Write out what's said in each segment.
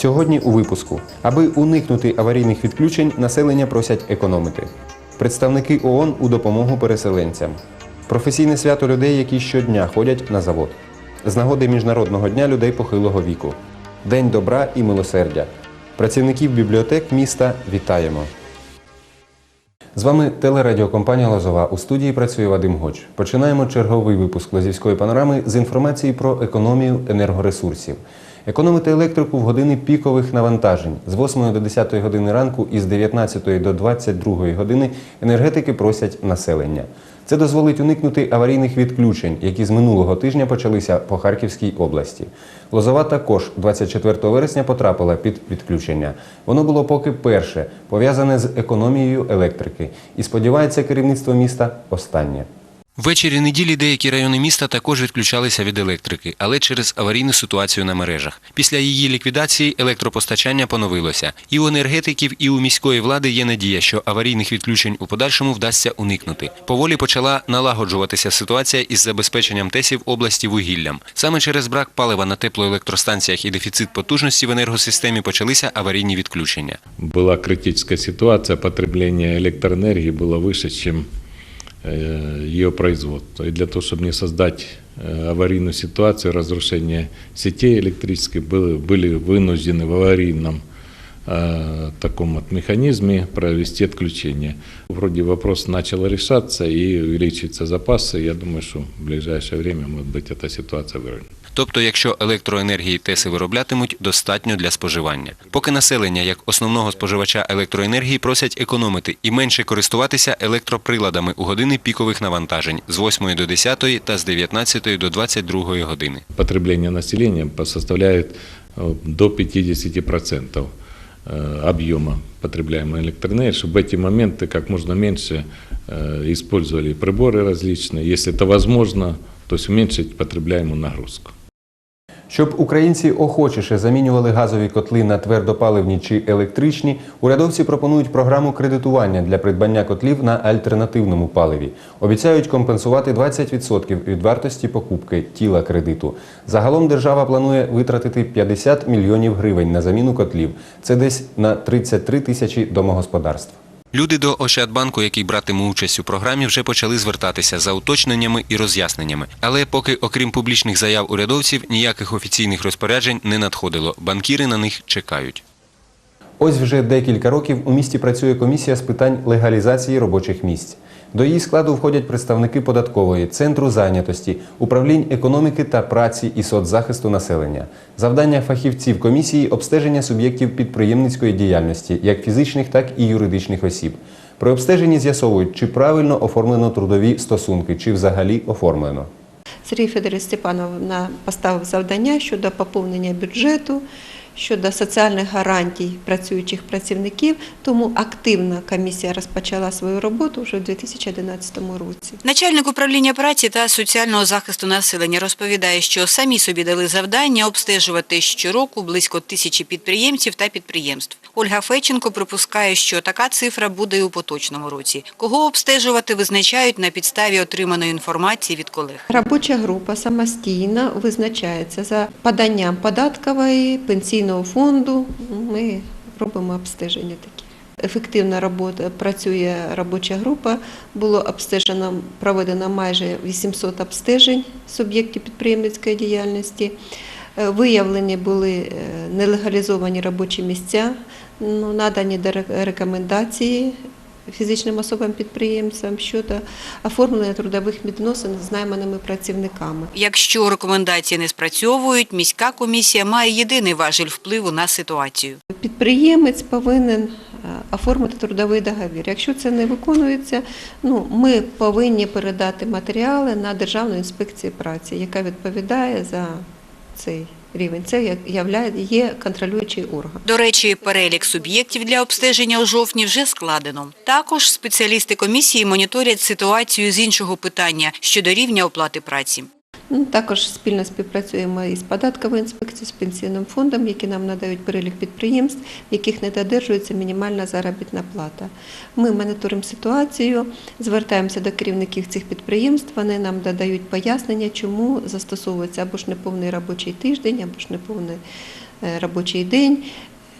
Сьогодні у випуску. Аби уникнути аварійних відключень, населення просять економити. Представники ООН у допомогу переселенцям. Професійне свято людей, які щодня ходять на завод. З нагоди Міжнародного дня людей похилого віку. День добра і милосердя. Працівників бібліотек міста вітаємо. З вами телерадіокомпанія Лозова. У студії працює Вадим Гоч. Починаємо черговий випуск Лозівської панорами з інформації про економію енергоресурсів. Економити електрику в години пікових навантажень з 8 до 10 години ранку і з 19 до 22 години енергетики просять населення. Це дозволить уникнути аварійних відключень, які з минулого тижня почалися по Харківській області. Лозова також 24 вересня потрапила під відключення. Воно було поки перше, пов'язане з економією електрики. І сподівається керівництво міста останнє. Ввечері неділі деякі райони міста також відключалися від електрики, але через аварійну ситуацію на мережах. Після її ліквідації електропостачання поновилося. І у енергетиків, і у міської влади є надія, що аварійних відключень у подальшому вдасться уникнути. Поволі почала налагоджуватися ситуація із забезпеченням ТЕСів області вугіллям. Саме через брак палива на теплоелектростанціях і дефіцит потужності в енергосистемі почалися аварійні відключення. Была критическая ситуация, потребление электроэнергии было выше, чем э, ее производство. И для того, чтобы не создать э, аварийную ситуацию, разрушение сетей электрических, были, были вынуждены в аварийном э, таком вот механизме провести отключение. Вроде вопрос начал решаться и увеличиваются запасы. Я думаю, что в ближайшее время, может быть, эта ситуация выровняется. Тобто, якщо електроенергії ТЕСи вироблятимуть, достатньо для споживання. Поки населення як основного споживача електроенергії просять економити і менше користуватися електроприладами у години пікових навантажень з 8 до 10 та з 19 до 22 години. потребление населения по- составляет э, до 50% э, объема потребляемой электроэнергии, чтобы в эти моменты как можно меньше э, использовали приборы различные, если это возможно, то есть уменьшить потребляемую нагрузку. Щоб українці охочіше замінювали газові котли на твердопаливні чи електричні, урядовці пропонують програму кредитування для придбання котлів на альтернативному паливі. Обіцяють компенсувати 20% від вартості покупки тіла кредиту. Загалом держава планує витратити 50 мільйонів гривень на заміну котлів. Це десь на 33 тисячі домогосподарств. Люди до Ощадбанку, який братиме участь у програмі, вже почали звертатися за уточненнями і роз'ясненнями. Але поки, окрім публічних заяв урядовців, ніяких офіційних розпоряджень не надходило. Банкіри на них чекають. Ось вже декілька років у місті працює комісія з питань легалізації робочих місць. До її складу входять представники податкової, центру зайнятості, управлінь економіки та праці і соцзахисту населення. Завдання фахівців комісії обстеження суб'єктів підприємницької діяльності, як фізичних, так і юридичних осіб. При обстеженні з'ясовують, чи правильно оформлено трудові стосунки, чи взагалі оформлено. Сергій Федорович Степанов поставив завдання щодо поповнення бюджету, щодо соціальних гарантій працюючих працівників. Тому активна комісія розпочала свою роботу вже в 2011 році. Начальник управління праці та соціального захисту населення розповідає, що самі собі дали завдання обстежувати щороку близько тисячі підприємців та підприємств. Ольга Феченко припускає, що така цифра буде і у поточному році. Кого обстежувати визначають на підставі отриманої інформації від колег. Робоча група самостійно визначається за поданням податкової, пенсійного фонду. Ми робимо обстеження такі. Ефективна робота працює робоча група. Було обстежено, проведено майже 800 обстежень суб'єктів підприємницької діяльності. Е, Виявлені були е, нелегалізовані робочі місця, ну, надані рекомендації фізичним особам-підприємцям щодо оформлення трудових відносин з найманими працівниками. Якщо рекомендації не спрацьовують, міська комісія має єдиний важіль впливу на ситуацію. Підприємець повинен е, оформити трудовий договір. Якщо це не виконується, ну, ми повинні передати матеріали на Державну інспекцію праці, яка відповідає за цей рівень. Це є контролюючий орган. До речі, перелік суб'єктів для обстеження у жовтні вже складено. Також спеціалісти комісії моніторять ситуацію з іншого питання щодо рівня оплати праці. Ну, Також спільно співпрацюємо із податковою інспекцією, з пенсійним фондом, які нам надають перелік підприємств, в яких не додержується мінімальна заробітна плата. Ми моніторимо ситуацію, звертаємося до керівників цих підприємств. Вони нам додають пояснення, чому застосовується або ж неповний робочий тиждень, або ж неповний е, робочий день.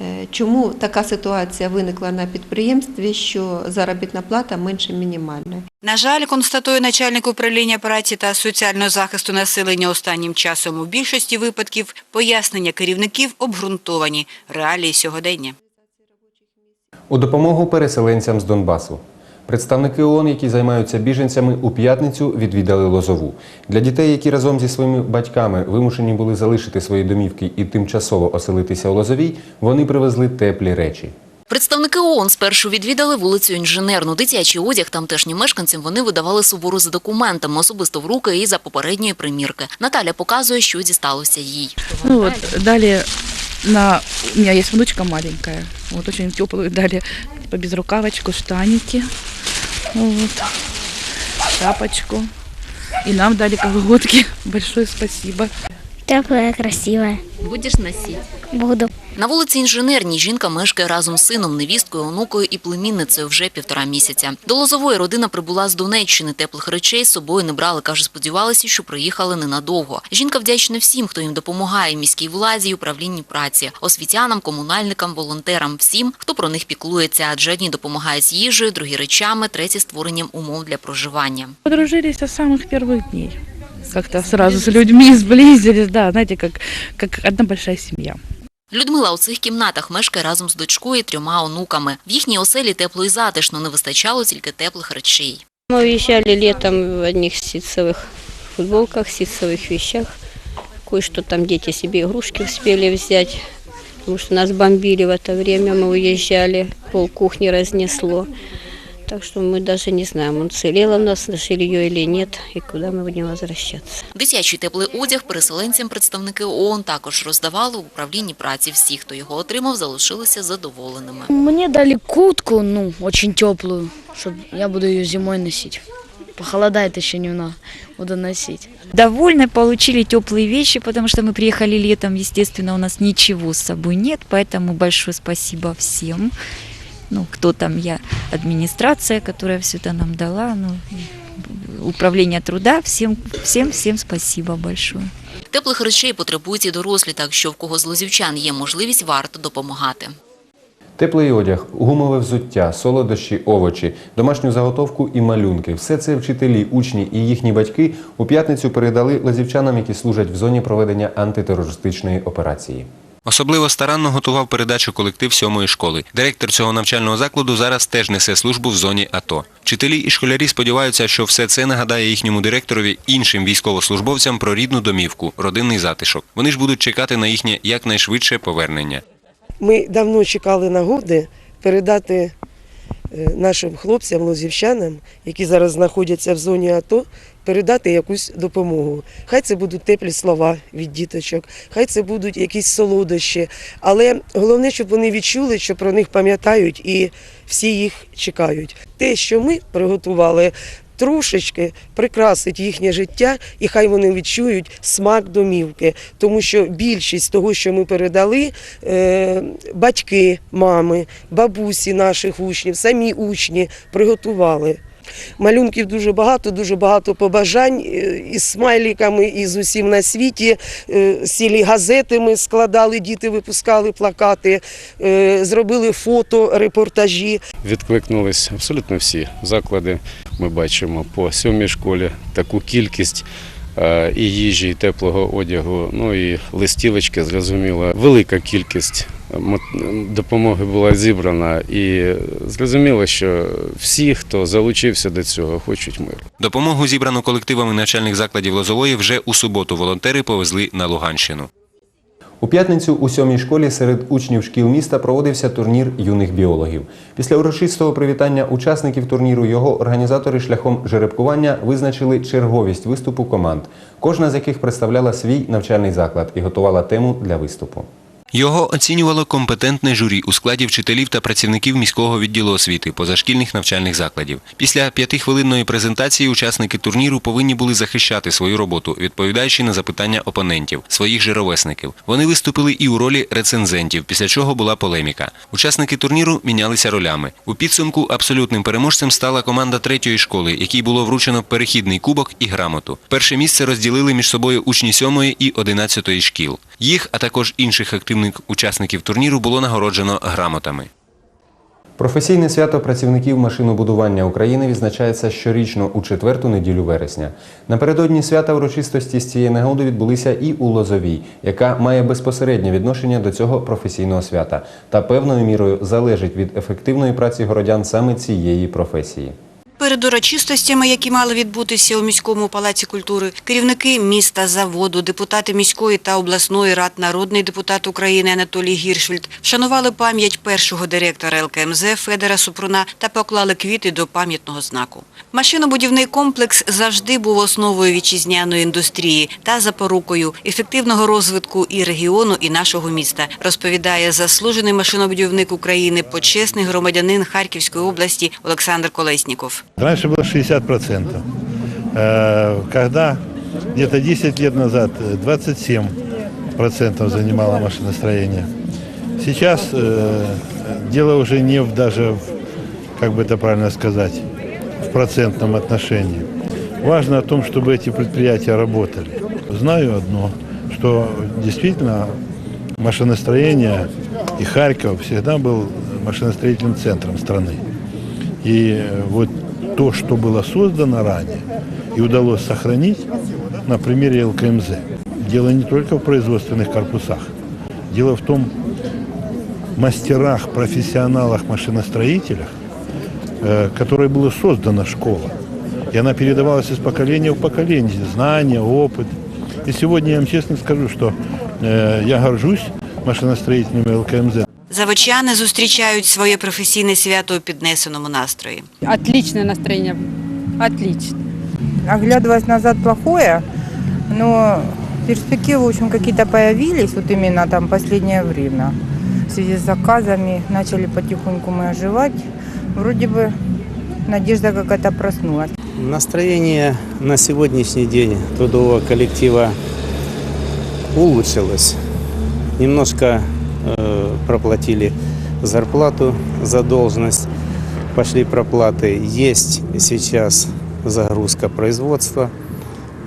Е, Чому така ситуація виникла на підприємстві, що заробітна плата менше мінімальної? На жаль, констатує начальник управління праці та соціального захисту населення останнім часом у більшості випадків пояснення керівників обґрунтовані реалії сьогодення. У допомогу переселенцям з Донбасу. Представники ООН, які займаються біженцями, у п'ятницю відвідали Лозову. Для дітей, які разом зі своїми батьками вимушені були залишити свої домівки і тимчасово оселитися у Лозовій, вони привезли теплі речі. Представники ООН спершу відвідали вулицю Інженерну. Дитячий одяг тамтешнім мешканцям вони видавали суворо за документами, особисто в руки і за попередньої примірки. Наталя показує, що дісталося їй. Ну вот, дали на... У меня есть внучка маленькая. Вот очень теплую дали по безрукавочку, штаники. Вот. Шапочку. И нам дали колготки. Большое спасибо. Теплая, красивая. Будеш носити? Буду. На вулиці Інженерній жінка мешкає разом з сином, невісткою, онукою і племінницею вже півтора місяця. До Лозової родина прибула з Донеччини. Теплих речей з собою не брали. Каже, сподівалися, що приїхали ненадовго. Жінка вдячна всім, хто їм допомагає міській владі і управлінні праці, освітянам, комунальникам, волонтерам, всім, хто про них піклується. Адже одні допомагають з їжею, другі речами, треті створенням умов для проживання. Подружились с самых первых дней Как-то сразу с людьми сблизились, да, знаете, как, как одна большая семья. Людмила у цих кімнатах мешкає разом з дочкою і трьома онуками. В їхній оселі тепло і затишно, не вистачало тільки теплих речей. Мы уезжали летом в одних ситцевых футболках, ситцевых вещах. Кое-что там дети себе игрушки успели взять, потому что нас бомбили в это время, мы уезжали, пол кухни разнесло. Так что мы даже не знаем, уцелело у нас жилье или нет, и куда мы будем возвращаться. Дитячий теплий одяг переселенцям представники ООН також роздавали в управлінні праці. Всі, хто його отримав, залишилися задоволеними. Мне дали куртку, ну, очень теплую, чтобы я буду ее зимой носить. Похолодает еще немного, буду носить. Довольны, получили теплые вещи, потому что мы приехали летом, естественно, у нас ничего с собой нет, поэтому большое спасибо всем. Ну, кто там я, администрация, которая все это нам дала, ну, управление труда, всем, всем, всем спасибо большое. Теплих речей потребують і дорослі, так що в кого з лозівчан є можливість, варто допомагати. Теплий одяг, гумове взуття, солодощі, овочі, домашню заготовку і малюнки. Все це вчителі, учні і їхні батьки у п'ятницю передали лазівчанам, які служать в зоні проведення антитерористичної операції. Особливо старанно готував передачу колектив сьомої школи. Директор цього навчального закладу зараз теж несе службу в зоні АТО. Вчителі і школярі сподіваються, що все це нагадає їхньому директорові іншим військовослужбовцям про рідну домівку, родинний затишок. Вони ж будуть чекати на їхнє якнайшвидше повернення. Ми давно чекали нагоди передати е, нашим хлопцям, лозівчанам, які зараз знаходяться в зоні АТО, передати якусь допомогу. Хай це будуть теплі слова від діточок, хай це будуть якісь солодощі. Але головне, щоб вони відчули, що про них пам'ятають і всі їх чекають. Те, що ми приготували. Трошечки прикрасить їхнє життя, і хай вони відчують смак домівки, тому що більшість того, що ми передали, е, батьки, мами, бабусі наших учнів, самі учні приготували. Малюнків дуже багато, дуже багато побажань е, із смайліками, і з усім на світі. Е, Сілі газети ми складали, діти випускали плакати, е, зробили фото, репортажі. Відкликнулись абсолютно всі заклади. Ми бачимо по сьомій школі таку кількість і їжі, і теплого одягу, ну і листівочки, зрозуміло, велика кількість допомоги була зібрана, і зрозуміло, що всі, хто залучився до цього, хочуть миру. Допомогу, зібрану колективами навчальних закладів Лозової, вже у суботу волонтери повезли на Луганщину. У п'ятницю у сьомій школі серед учнів шкіл міста проводився турнір юних біологів. Після урочистого привітання учасників турніру його організатори шляхом жеребкування визначили черговість виступу команд, кожна з яких представляла свій навчальний заклад і готувала тему для виступу. Його оцінювало компетентне журі у складі вчителів та працівників міського відділу освіти позашкільних навчальних закладів. Після п'ятихвилинної презентації учасники турніру повинні були захищати свою роботу, відповідаючи на запитання опонентів, своїх же ровесників. Вони виступили і у ролі рецензентів, після чого була полеміка. Учасники турніру мінялися ролями. У підсумку абсолютним переможцем стала команда третьої школи, якій було вручено перехідний кубок і грамоту. Перше місце розділили між собою учні сьомої і одинадцятої шкіл. Їх, а також інших активних керівник учасників турніру було нагороджено грамотами. Професійне свято працівників машинобудування України відзначається щорічно у четверту неділю вересня. Напередодні свята урочистості з цієї нагоди відбулися і у Лозовій, яка має безпосереднє відношення до цього професійного свята та певною мірою залежить від ефективної праці городян саме цієї професії. Перед урочистостями, які мали відбутися у міському палаці культури, керівники міста, заводу, депутати міської та обласної рад, народний депутат України Анатолій Гіршфельд вшанували пам'ять першого директора ЛКМЗ Федора Супруна та поклали квіти до пам'ятного знаку. Машинобудівний комплекс завжди був основою вітчизняної індустрії та запорукою ефективного розвитку і регіону, і нашого міста, розповідає заслужений машинобудівник України, почесний громадянин Харківської області Олександр Колесніков. Раньше было 60%. Э, Когда где-то 10 лет назад э, 27% занимало машиностроение. Сейчас э, дело уже не в, даже, как бы это правильно сказать, в процентном отношении. Важно о том, чтобы эти предприятия работали. Знаю одно, что действительно машиностроение и Харьков всегда был машиностроительным центром страны. И э, вот то, что было создано ранее и удалось сохранить на примере ЛКМЗ. Дело не только в производственных корпусах. Дело в том, мастерах, профессионалах, машиностроителях, э, которой была создана школа. И она передавалась из поколения в поколение. Знания, опыт. И сегодня я вам честно скажу, что э, я горжусь машиностроительными ЛКМЗ. Заводчани зустрічають своє професійне свято у піднесеному настрої. Отличное настроение. Отлично. оглядываясь назад плохое, но перспективы, в общем, какие-то появились, вот именно там последнее время. В связи с заказами начали потихоньку мы оживать. Вроде бы надежда какая-то проснулась. Настроение на сегодняшний день трудового коллектива улучшилось. Немножко э, проплатили зарплату за должность, пошли проплаты. Есть сейчас загрузка производства,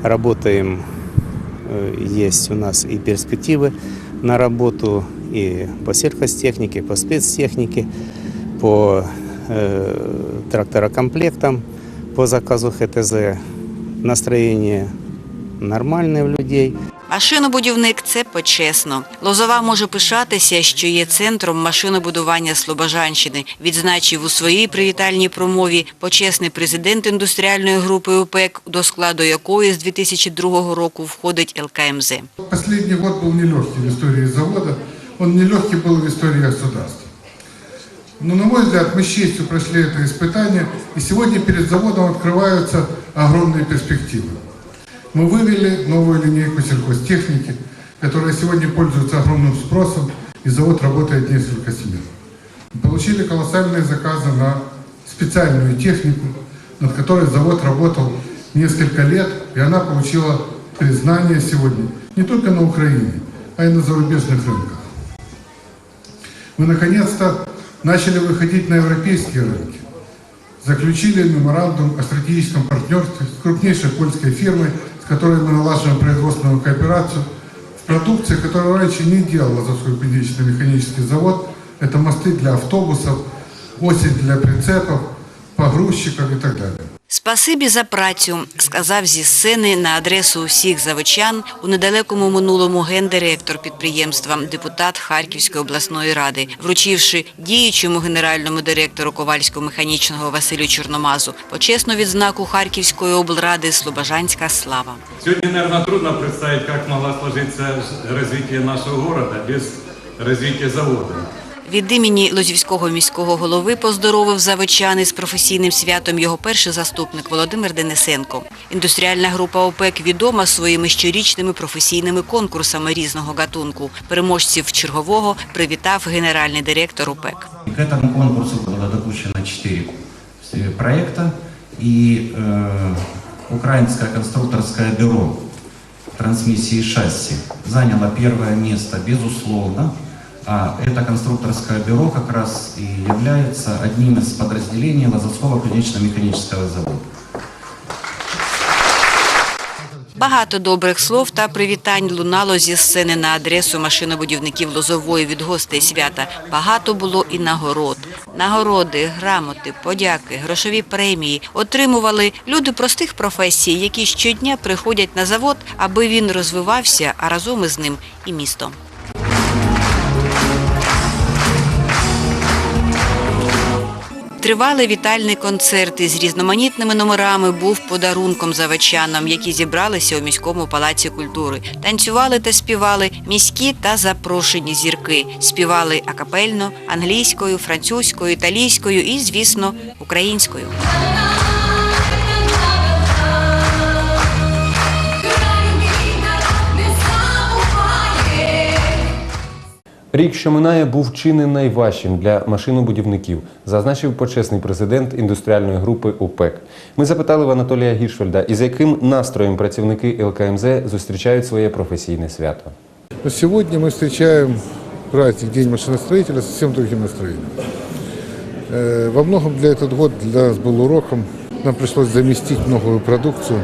работаем, э, есть у нас и перспективы на работу и по сельхозтехнике, по спецтехнике, по э, тракторокомплектам, по заказу ХТЗ. Настроение нормальное у людей. Машинобудівник це почесно. Лозова може пишатися, що є центром машинобудування Слобожанщини. Відзначив у своїй привітальній промові почесний президент індустріальної групи ОПЕК, до складу якої з 2002 року входить ЛКМЗ. Последний год был нелегкий в истории завода, он нелегкий был в истории государства. Но, на мой взгляд, мы с честью прошли это испытание, и сегодня перед заводом открываются огромные перспективы. Мы вывели новую линейку сельхозтехники, которая сегодня пользуется огромным спросом, и завод работает несколько. Мы получили колоссальные заказы на специальную технику, над которой завод работал несколько лет, и она получила признание сегодня не только на Украине, а и на зарубежных рынках. Мы наконец-то начали выходить на европейские рынки. Заключили меморандум о стратегическом партнерстве с крупнейшей польской фирмой, с которой мы налаживаем производственную кооперацию в продукции, которую раньше не делал Азовской кузнечно-механический завод. Это мосты для автобусов, оси для прицепов, погрузчиков и так далее. Спасибі за працю, сказав зі сцени на адресу усіх заводчан у недалекому минулому гендиректор підприємства, депутат Харківської обласної ради, вручивши діючому генеральному директору Ковальського механічного Василю Чорномазу почесну відзнаку Харківської облради Слобожанська слава. Сегодня, наверное, трудно представить, как могло сложиться ж- развитие нашего города без развития завода. Від імені Лозівського міського голови поздоровив заводчани з професійним святом його перший заступник Володимир Денисенко. Індустріальна група ОПЕК відома своїми щорічними професійними конкурсами різного гатунку. Переможців чергового привітав генеральний директор ОПЕК. К этому конкурсу было допущено четыре э, проекта, и э, Украинское конструкторское бюро трансмиссии и шасси заняло первое место, безусловно. А это конструкторское бюро как раз и является одним из подразделений Лазовского клинично-механического завода. Багато добрих слов та привітань лунало зі сцени на адресу машинобудівників Лозової від гостей свята. Багато було і нагород. Нагороди, грамоти, подяки, грошові премії отримували люди простих професій, які щодня приходять на завод, аби він розвивався, а разом із ним і місто. Тривалий вітальний концерт із різноманітними номерами був подарунком заводчанам, які зібралися у міському палаці культури. Танцювали та співали міські та запрошені зірки. Співали акапельно, англійською, французькою, італійською і, звісно, українською. Рік, що минає, був чи не найважчим для машинобудівників, зазначив почесний президент індустріальної групи ОПЕК. Ми запитали в Анатолія Гіршфельда, із яким настроєм працівники ЛКМЗ зустрічають своє професійне свято. Но сегодня мы встречаем праздник День машиностроителя с совсем другим настроением. Э, Во многом для этот год для нас был уроком. Нам пришлось заместить многую продукцию.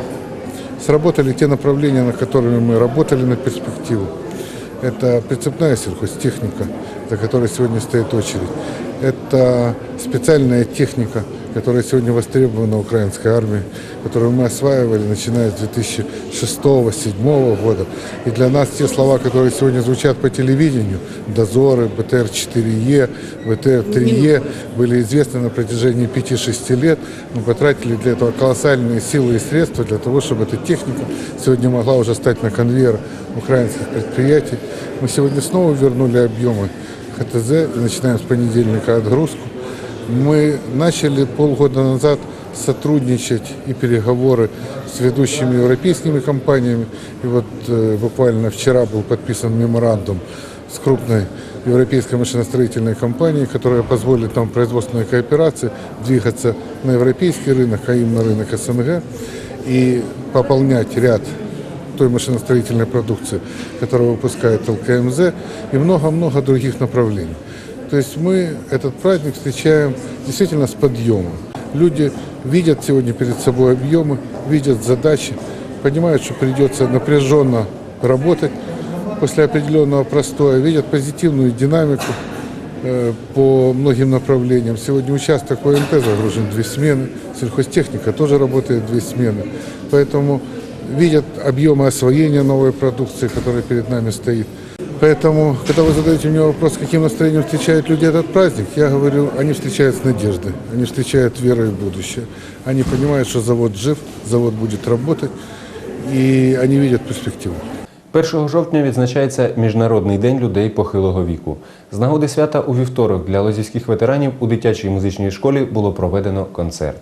Сработали те направления, на которыми мы работали на перспективу. Это прицепная сельхозтехника, за которой сегодня стоит очередь. Это специальная техника, которая сегодня востребована украинской армией, которую мы осваивали, начиная с 2006-2007 года. И для нас те слова, которые сегодня звучат по телевидению, дозоры, БТР-4Е, БТР-3Е, были известны на протяжении 5-6 лет. Мы потратили для этого колоссальные силы и средства для того, чтобы эта техника сегодня могла уже стать на конвейер украинских предприятий. Мы сегодня снова вернули объемы ХТЗ начинаем с понедельника отгрузку. Мы начали полгода назад сотрудничать и переговоры с ведущими европейскими компаниями. И вот э, буквально вчера был подписан меморандум с крупной европейской машиностроительной компанией, которая позволит нам производственной кооперации двигаться на европейский рынок, а им на рынок СНГ и пополнять ряд той машиностроительной продукции, которую выпускает ЛКМЗ, и много-много других направлений. То есть мы этот праздник встречаем действительно с подъемом. Люди видят сегодня перед собой объемы, видят задачи, понимают, что придется напряженно работать после определенного простоя, видят позитивную динамику э, по многим направлениям. Сегодня участок ОНТ загружен две смены, сельхозтехника тоже работает две смены. Поэтому видят объемы освоения новой продукции, которая перед нами стоит. Поэтому, когда вы задаете мне вопрос, каким настроением встречают люди этот праздник, я говорю, они встречают с надеждой, они встречают верой в будущее. Они понимают, что завод жив, завод будет работать, и они видят перспективу. 1 жовтня відзначається Міжнародний день людей похилого віку. З нагоди свята у вівторок для лозівських ветеранів у дитячій музичній школі було проведено концерт.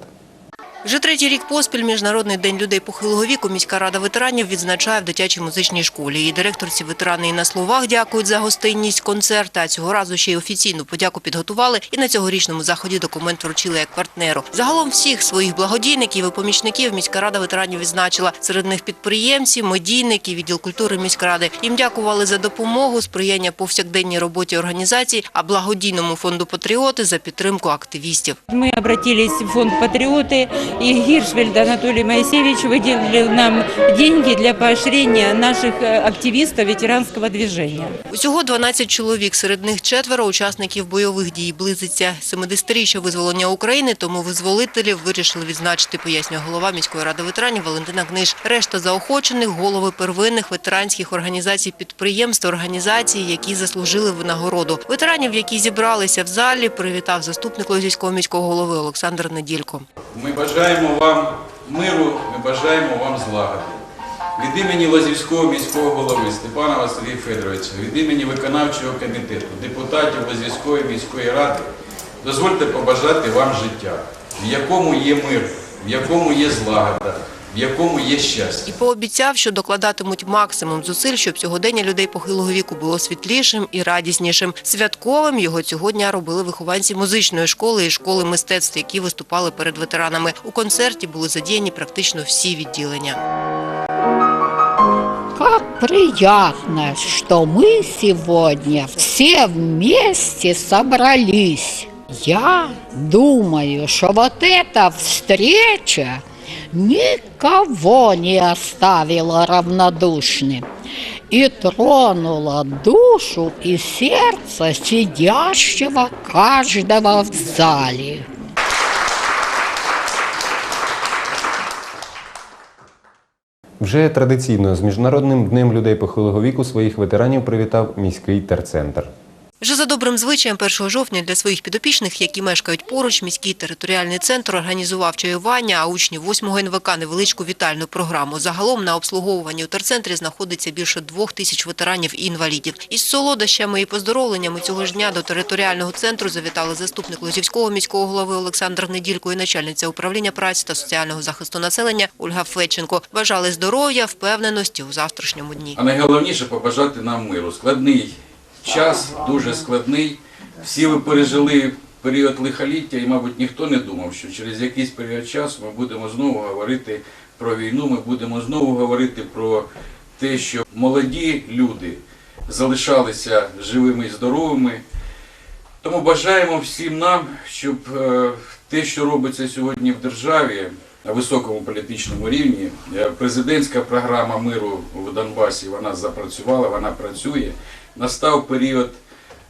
Вже третій рік поспіль Міжнародний день людей похилого віку міська рада ветеранів відзначає в дитячій музичній школі. Її директорці ветерани і на словах дякують за гостинність концерта. А цього разу ще й офіційну подяку підготували і на цьогорічному заході документ вручили як партнеру. Загалом всіх своїх благодійників і помічників міська рада ветеранів відзначила. Серед них підприємці, медійники, відділ культури міськради. Їм дякували за допомогу, сприяння повсякденній роботі організацій, а благодійному фонду патріоти за підтримку активістів. Мы обратились в фонд «Патриоты», и Гиршфельд Анатолий Моисеевич выделил нам деньги для поощрения наших э, активистов ветеранского движения. Усього 12 чоловік, серед них четверо учасників бойових дій. Близиться 70-річчя визволення України, тому визволителів вирішили відзначити, пояснює голова міської ради ветеранів Валентина Книж. Решта заохочених – голови первинних ветеранських організацій підприємств, організацій, які заслужили винагороду. Ветеранів, які зібралися в залі, привітав заступник Лозівського міського голови Олександр Неділько. Ми бажаємо вам миру, ми бажаємо вам злагоди. Від імені Лозівського міського голови Степана Василія Федоровича, від імені виконавчого комітету, депутатів Лозівської міської ради, дозвольте побажати вам життя, в якому є мир, в якому є злагода, в якому є щастя. І пообіцяв, що докладатимуть максимум зусиль, щоб сьогодення людей похилого віку було світлішим і радіснішим. Святковим його цього дня робили вихованці музичної школи і школи мистецтв, які виступали перед ветеранами. У концерті були задіяні практично всі відділення. Как приятно, что мы сегодня все вместе собрались. Я думаю, что вот эта встреча никого не оставила равнодушным и тронула душу и сердце сидящего каждого в зале. Вже традиційно з Міжнародним днем людей похилого віку своїх ветеранів привітав міський терцентр. Вже за добрим звичаєм 1 жовтня для своїх підопічних, які мешкають поруч, міський територіальний центр організував чаювання, а учні 8 НВК – невеличку вітальну програму. Загалом на обслуговуванні у терцентрі знаходиться більше двох тисяч ветеранів і інвалідів. Із солодощами і поздоровленнями цього ж дня до територіального центру завітали заступник Лозівського міського голови Олександр Неділько і начальниця управління праці та соціального захисту населення Ольга Федченко. Бажали здоров'я, впевненості у завтрашньому дні. А найголовніше побажати нам миру. Складний час, дуже складний. Всі ви пережили період лихоліття, і, мабуть, ніхто не думав, що через якийсь період часу ми будемо знову говорити про війну, ми будемо знову говорити про те, що молоді люди залишалися живими і здоровими. Тому бажаємо всім нам, щоб е, те, що робиться сьогодні в державі на високому політичному рівні, е, президентська програма миру в Донбасі, вона запрацювала, вона працює. Настав період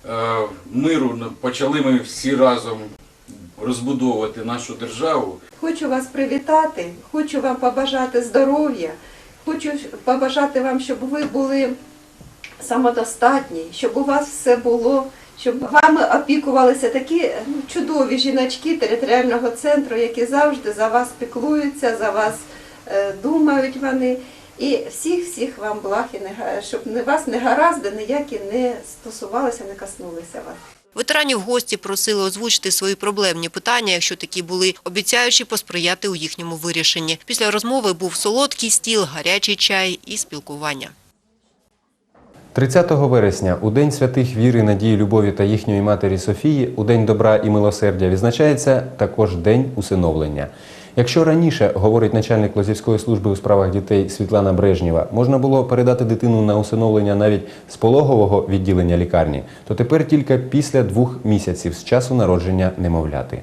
е, миру, почали ми всі разом розбудовувати нашу державу. Хочу вас привітати, хочу вам побажати здоров'я, хочу побажати вам, щоб ви були самодостатні, щоб у вас все було, щоб вами опікувалися такі ну, чудові жіночки територіального центру, які завжди за вас піклуються, за вас е, думають вони. І всіх-всіх вам благ, і не щоб не вас не гаразди ніякі не стосувалися, не коснулися вас. Ветеранів гості просили озвучити свої проблемні питання, якщо такі були, обіцяючи посприяти у їхньому вирішенні. Після розмови був солодкий стіл, гарячий чай і спілкування. 30 вересня, у День святих віри, надії, любові та їхньої матері Софії, у День добра і милосердя, відзначається також День усиновлення. Якщо раніше, говорить начальник Лозівської служби у справах дітей Світлана Брежнєва, можна було передати дитину на усиновлення навіть з пологового відділення лікарні, то тепер тільки після двох місяців з часу народження немовляти.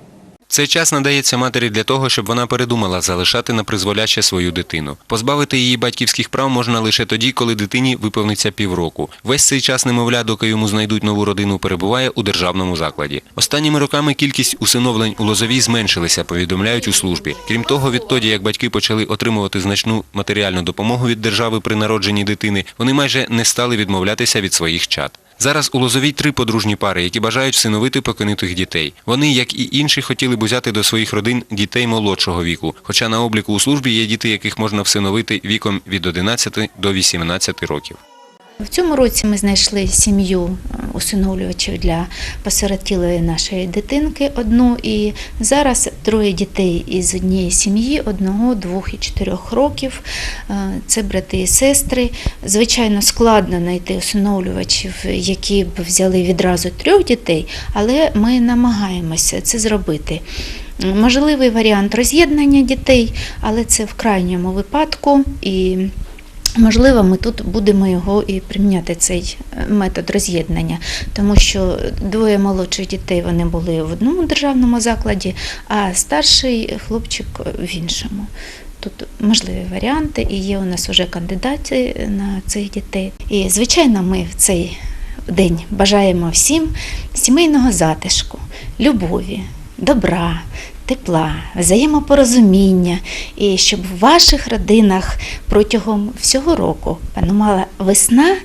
Цей час надається матері для того, щоб вона передумала залишати на призволяще свою дитину. Позбавити її батьківських прав можна лише тоді, коли дитині виповниться півроку. Весь цей час немовля, доки йому знайдуть нову родину, перебуває у державному закладі. Останніми роками кількість усиновлень у Лозовій зменшилася, повідомляють у службі. Крім того, відтоді, як батьки почали отримувати значну матеріальну допомогу від держави при народженні дитини, вони майже не стали відмовлятися від своїх чад. Зараз у Лозовій три подружні пари, які бажають всиновити покинутих дітей. Вони, як і інші, хотіли б узяти до своїх родин дітей молодшого віку. Хоча на обліку у службі є діти, яких можна всиновити віком від 11 до 18 років. В цьому році ми знайшли сім'ю е, усиновлювачів для посиротілої нашої дитинки одну. І зараз троє дітей із однієї сім'ї, одного, двох і чотирьох років. Е, Це брати і сестри. Звичайно, складно знайти усиновлювачів, які б взяли відразу трьох дітей, але ми намагаємося це зробити. Можливий варіант роз'єднання дітей, але це в крайньому випадку. І Можливо, ми тут будемо його і приміняти цей е, метод роз'єднання, тому що двоє молодших дітей вони були в одному державному закладі, а старший хлопчик в іншому. Тут можливі варіанти, і є у нас вже кандидати на цих дітей. І звичайно, ми в цей день бажаємо всім сімейного затишку, любові, добра, тепла, взаємопорозуміння, і щоб в ваших родинах протягом всього року панувала весна,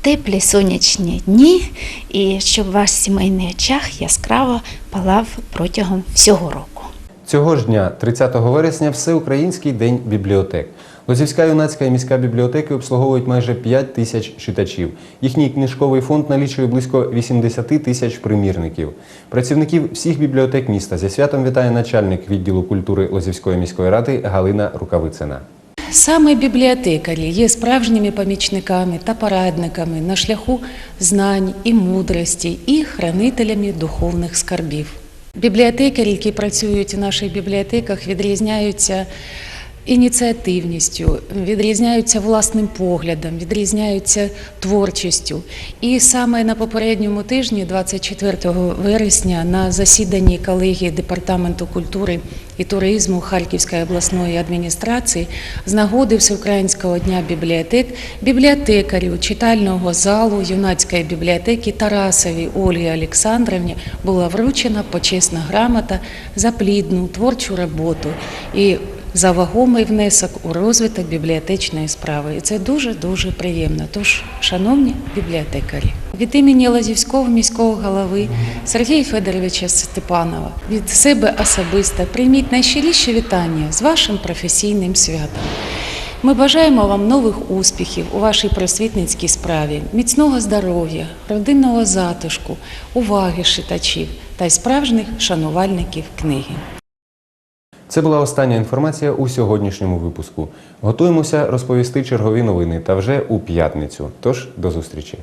теплі сонячні дні, і щоб ваш сімейний очах яскраво палав протягом всього року. Цього ж дня, 30 вересня, Всеукраїнський день бібліотек. Лозівська юнацька і міська бібліотеки обслуговують майже 5 тисяч читачів. Їхній книжковий фонд налічує близько 80 тисяч примірників. Працівників всіх бібліотек міста зі святом вітає начальник відділу культури Лозівської міської ради Галина Рукавицина. Саме бібліотекарі є справжніми помічниками та порадниками на шляху знань і мудрості і хранителями духовних скарбів. Бібліотекарі, які працюють у наших бібліотеках, відрізняються ініціативністю, відрізняються власним поглядом, відрізняються творчістю. І саме на попередньому тижні, 24 вересня, на засіданні колегії Департаменту культури і туризму Харківської обласної адміністрації з нагоди Всеукраїнського дня бібліотек бібліотекарю читального залу юнацької бібліотеки Тарасовій Ольгі Олександровні була вручена почесна грамота за плідну творчу роботу і за вагомий внесок у розвиток бібліотечної справи. І це дуже-дуже приємно. Тож, шановні бібліотекарі, від імені Лазівського міського голови Сергія Федоровича Степанова, від себе особисто прийміть найщиріші вітання з вашим професійним святом. Ми бажаємо вам нових успіхів у вашій просвітницькій справі, міцного здоров'я, родинного затишку, уваги читачів та й справжніх шанувальників книги. Це була остання інформація у сьогоднішньому випуску. Готуємося розповісти чергові новини та вже у п'ятницю. Тож до зустрічі.